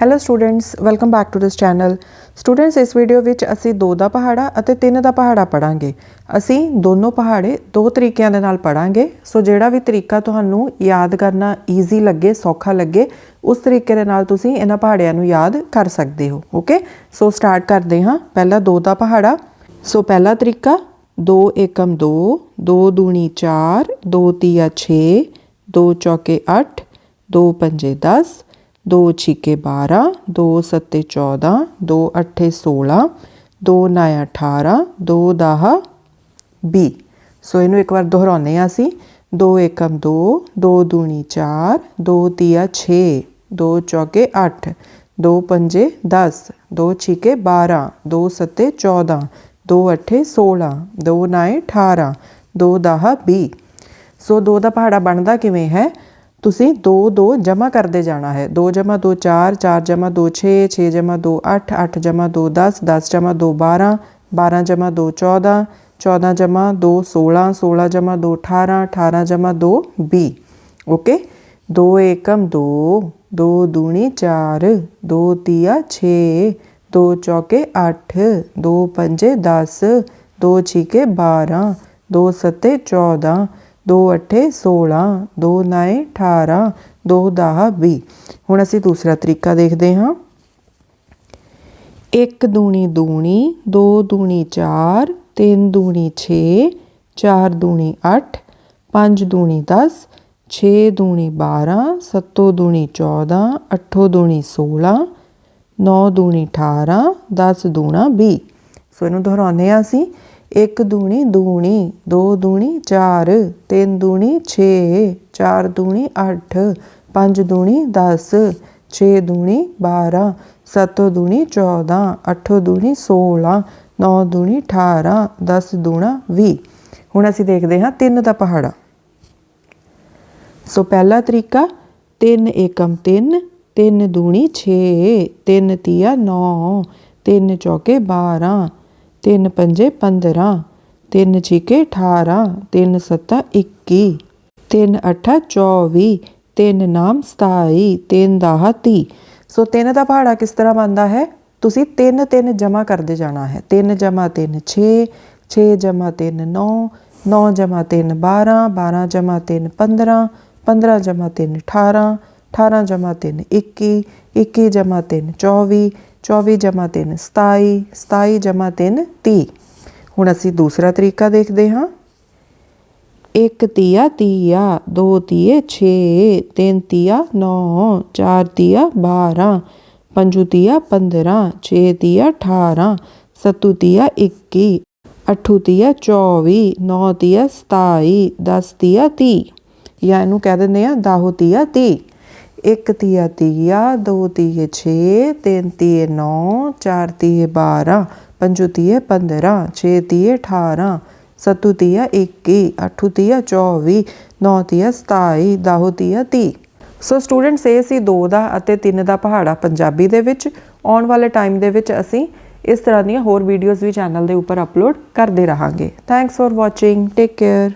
Hello students welcome back to this channel students ਇਸ video ਵਿੱਚ ਅਸੀਂ ਦੋ ਦਾ ਪਹਾੜਾ ਅਤੇ ਤਿੰਨ ਦਾ ਪਹਾੜਾ ਪੜਾਂਗੇ ਅਸੀਂ ਦੋਨੋਂ ਪਹਾੜੇ ਦੋ ਤਰੀਕਿਆਂ ਦੇ ਨਾਲ ਪੜਾਂਗੇ ਸੋ ਜਿਹੜਾ ਵੀ ਤਰੀਕਾ ਤੁਹਾਨੂੰ ਯਾਦ ਕਰਨਾ ਈਜ਼ੀ ਲੱਗੇ, ਸੌਖਾ ਲੱਗੇ, ਉਸ ਤਰੀਕੇ ਦੇ ਨਾਲ ਤੁਸੀਂ ਇਹਨਾਂ ਪਹਾੜਿਆਂ ਨੂੰ ਯਾਦ ਕਰ ਸਕਦੇ ਹੋ। ਓਕੇ ਸੋ ਸਟਾਰਟ ਕਰਦੇ ਹਾਂ। ਪਹਿਲਾ ਦੋ ਦਾ ਪਹਾੜਾ। ਸੋ ਪਹਿਲਾ ਤਰੀਕਾ 2 ਏਕਮ 2 2 ਦੂਣੀ 4 2 ਤੀਆ 6 2 ਚੌਕੇ 8 2 ਪੰਜੇ 10 2 ਛਿੱਕੇ 12 2 ਸੱਤੇ 14 2 ਅੱਠੇ 16 2 ਨਾਇਆ 18 2 ਦਾਹ 20 ਸੋ ਇਹਨੂੰ ਇੱਕ ਵਾਰ ਦੁਹਰਾਉਂਦੇ ਹਾਂ ਅਸੀਂ 2 ਏਕਮ 2 2 ਦੂਣੀ 4 2 ਤੀਆ 6 2 ਚੌਕੇ 8 2 ਪੰਜੇ 10 2 ਛਿੱਕੇ 12 2 ਸੱਤੇ 14 2 ਅੱਠੇ 16 2 ਨਾਏ 18 2 ਦਾਹ 20 ਸੋ 2 ਦਾ ਪਹਾੜਾ ਬਣਦਾ ਕਿਵੇਂ ਹੈ ਤੁਸੀਂ 2 2 ਜਮਾ ਕਰਦੇ ਜਾਣਾ ਹੈ 2 ਜਮਾ 2 4 4 ਜਮਾ 2 6 6 ਜਮਾ 2 8 8 ਜਮਾ 2 10 10 ਜਮਾ 2 12 12 ਜਮਾ 2 14 14 ਜਮਾ 2 16 16 ਜਮਾ 2 18 18 ਜਮਾ 2 20 ਓਕੇ 2 ਏਕਮ 2 2 ਦੂਣੀ 4 2 ਤੀਆ 6 2 ਚੌਕੇ 8 2 ਪੰਜੇ 10 2 ਛਿਕੇ 12 2 ਸੱਤੇ 14 ਦੋ ਅੱਠੇ 16 ਦੋ ਨਾਏ 18 2 ਦਾਹ 20 ਹੁਣ ਅਸੀਂ ਦੂਸਰਾ ਤਰੀਕਾ ਦੇਖਦੇ ਹਾਂ। ਇੱਕ ਦੂਣੀ ਦੂਣੀ, ਦੋ ਦੂਣੀ 4 3 ਦੂਣੀ 6 4 ਦੂਣੀ 8 5 ਦੂਣੀ 10 6 ਦੂਣੀ 12 7 ਦੂਣੀ 14 8 ਦੂਣੀ 16 9 ਦੂਣੀ 18 10 ਦੂਣਾ 20 ਸੋ ਇਹਨੂੰ ਦੁਹਰਾਉਂਦੇ ਹਾਂ ਅਸੀਂ। ਇੱਕ ਦੂਣੀ ਦੂਣੀ, ਦੋ ਦੂਣੀ 4 3 ਦੂਣੀ 6 4 ਦੂਣੀ 8 5 ਦੂਣੀ 10 6 ਦੂਣੀ 12 7 ਦੂਣੀ 14 8 ਦੂਣੀ 16 9 ਦੂਣੀ 18 10 ਦੂਣਾ 20 ਹੁਣ ਅਸੀਂ ਦੇਖਦੇ ਹਾਂ ਤਿੰਨ ਦਾ ਪਹਾੜਾ। ਸੋ ਪਹਿਲਾ ਤਰੀਕਾ 3 ਏਕਮ 3 3 ਦੂਣੀ 6 3 ਤੀਆ 9 3 ਚੌਕੇ 12 ਤਿੰਨ ਪੰਜੇ 15 3 ਛਿਕੇ 18 ਤਿੰਨ ਸੱਤਾ 21 3 ਅੱਠਾ 24 ਤਿੰਨ ਨਾਮ 27 ਤਿੰਨ ਦਾਹ 30 ਸੋ ਤਿੰਨ ਦਾ ਪਹਾੜਾ ਕਿਸ ਤਰ੍ਹਾਂ ਬਣਦਾ ਹੈ? ਤੁਸੀਂ 3 3 ਜਮਾ ਕਰਦੇ ਜਾਣਾ ਹੈ। ਤਿੰਨ ਜਮਾ ਤਿੰਨ 6 6 ਜਮਾ ਤਿੰਨ 9 9 ਜਮਾ ਤਿੰਨ 12 12 ਜਮਾ ਤਿੰਨ 15 15 ਜਮਾ ਤਿੰਨ 18 18 ਜਮਾ ਤਿੰਨ 21 21 ਜਮਾ ਤਿੰਨ 24 24 ਜਮਾ 3 27 27 ਜਮਾ 3 30 ਹੁਣ ਅਸੀਂ ਦੂਸਰਾ ਤਰੀਕਾ ਦੇਖਦੇ ਹਾਂ। 1 ਤੀਆ ਤੀਆ 2 ਤੀਏ 6 3 ਤੀਆ 9 4 ਤੀਆ 12 5 ਤੀਆ 15 6 ਤੀਆ 18 7 ਤੀਆ 21 8 ਤੀਆ 24 9 ਤੀਆ 27 10 ਤੀਆ 30 ਜਾਂ ਇਹਨੂੰ ਕਹਿ ਦਿੰਦੇ ਆ 10 ਤੀਆ 30 ਇੱਕ ਤੀਆ ਤੀਆ, ਦੋ ਤੀਏ 6 3 ਤੀਏ 9 4 ਤੀਏ 12 5 ਤੀਏ 15 6 ਤੀਏ 18 7 ਤੀਆ 21 8 ਤੀਆ 24 9 ਤੀਆ 27 10 ਤੀਆ 30 ਸੋ ਸਟੂਡੈਂਟਸ ਇਹ ਸੀ 2 ਦਾ ਅਤੇ 3 ਦਾ ਪਹਾੜਾ ਪੰਜਾਬੀ ਦੇ ਵਿੱਚ। ਆਉਣ ਵਾਲੇ ਟਾਈਮ ਦੇ ਵਿੱਚ ਅਸੀਂ ਇਸ ਤਰ੍ਹਾਂ ਦੀਆਂ ਹੋਰ ਵੀਡੀਓਜ਼ ਵੀ ਚੈਨਲ ਦੇ ਉੱਪਰ ਅਪਲੋਡ ਕਰਦੇ ਰਹਾਂਗੇ। Thanks for watching take care